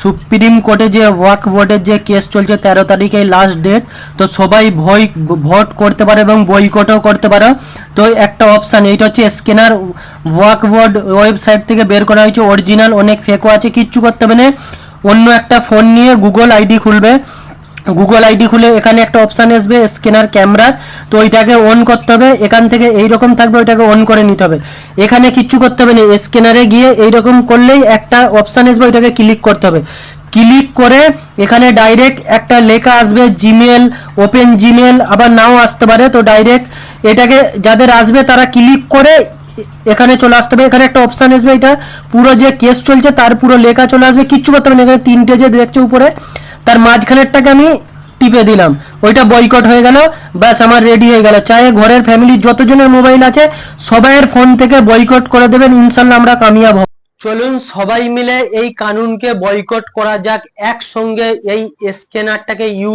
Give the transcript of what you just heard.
Supreme কোর্টে যে walk বোর্ডের যে কেস চলছে তেরো তারিখে লাস্ট ডেট তো সবাই ভয়, ভোট করতে পারে এবং বইকটও করতে পারে। তো একটা অপশান এইটা হচ্ছে স্ক্যানার ওয়াক বোর্ড ওয়েবসাইট থেকে বের করা হয়েছে। অরিজিনাল অনেক ফেকও আছে, কিচ্ছু করতে হবে না। অন্য একটা ফোন নিয়ে গুগল আইডি খুলবে। গুগল আইডি খুলে এখানে একটা অপশান আসবে স্ক্যানার ক্যামেরার তো ওইটাকে অন করতে হবে। এখান থেকে এইরকম থাকবে, ওইটাকে অন করে নিতে হবে। এখানে কিচ্ছু করতে হবে না স্ক্যানারে গিয়ে এইরকম করলেই একটা অপশান আসবে, ওইটাকে ক্লিক করতে হবে। ক্লিক করে এখানে ডাইরেক্ট একটা লেখা আসবে জিমেল ওপেন জিমেল আবার নাও আসতে পারে। তো ডাইরেক্ট এটাকে যাদের আসবে, তারা ক্লিক করে এখানে চলে আসতে হবে। এখানে একটা অপশন আসবে এটা। পুরো যে কেস চলছে, তার পুরো লেখা চলে আসবে। কিচ্ছু করতে হবে না, এখানে তিনটে যে দেখছে উপরে তার মাঝখানেরটাকে আমি টিপে দিলাম। ওইটা বয়কট হয়ে গেল। ব্যাস, আমার রেডি হয়ে গেল। চাই ঘরের ফ্যামিলির যতজনের মোবাইল আছে, সবাইয়ের ফোন থেকে বয়কট করে দেবেন। ইনশাল্লাহ আমরা কামিয়াব হব। চলুন সবাই মিলে এই কানুনকে বয়কট করা যাক। একসঙ্গে এই স্ক্যানারটাকে ইউজ